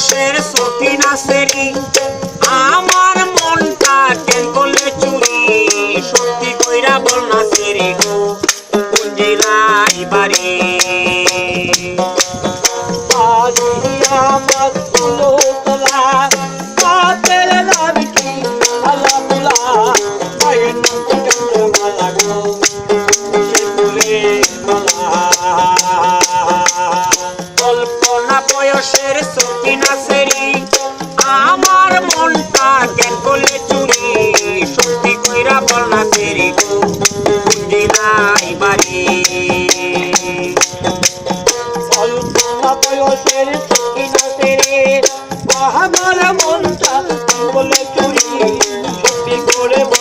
বর্ষের সফিনা সেরি আমার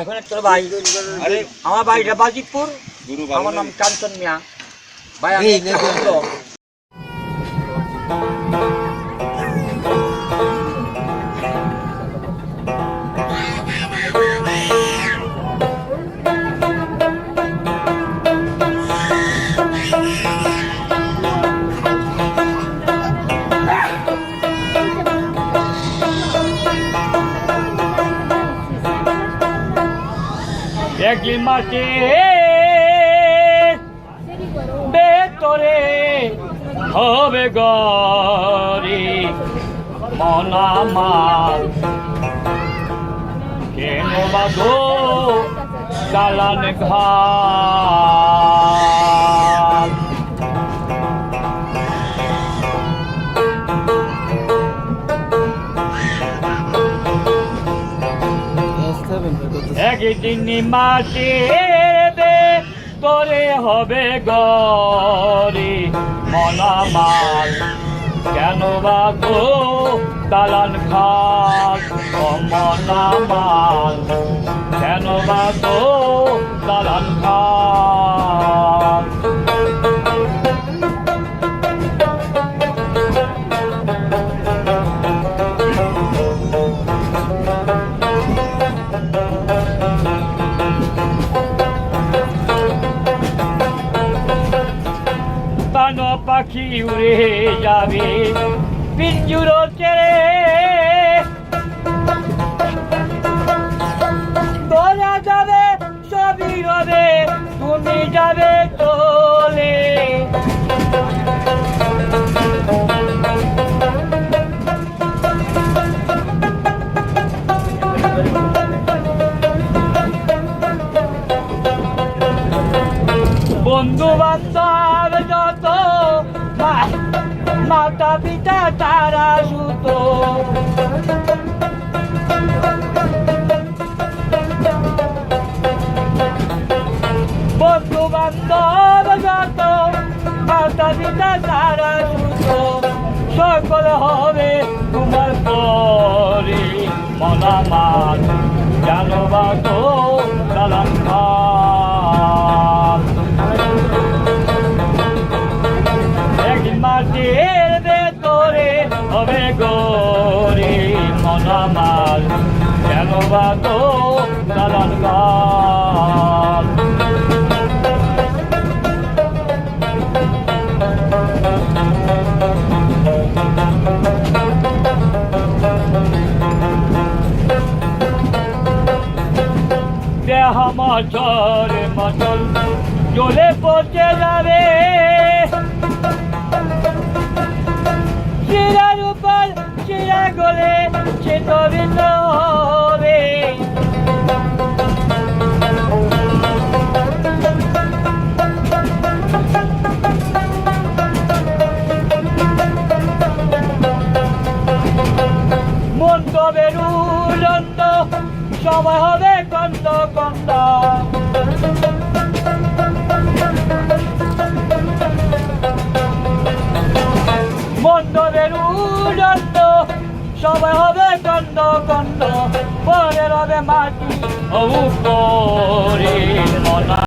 এখন তোর ভাই। আমার বাড়িটা বাজিতপুর। আমার নাম কাঞ্চন মিয়া। ভাই আমি দেখি মাটি বেতরে হবে গরি মনামাল কেন বাগো চালান ঘা চিনি মাটি দে করে হবে গরি মনামাল কেন বা গো দালান খাল মনামাল কেন বা গো পাখি উড়ে যাবে? পিঞ্জুর ছেড়ে মাতা পিতা, তারা সুত বন্ধু বান্ধব যত মাতা পিতা, তারা সুত সকল হবে তোমার পরে মনামাত জানো তো দালান দেহ মচর মচল জ্বলে পচে যাবে। শিরার উপর শিরা গলে সে তবিন হবে মন তবে রুলন্ত সময় হবে কন্দ কন্দ। মন্দ উদন্ত সবাই হবে কন্দ কন্দ। পরে হবে মাটি ও করে মনা।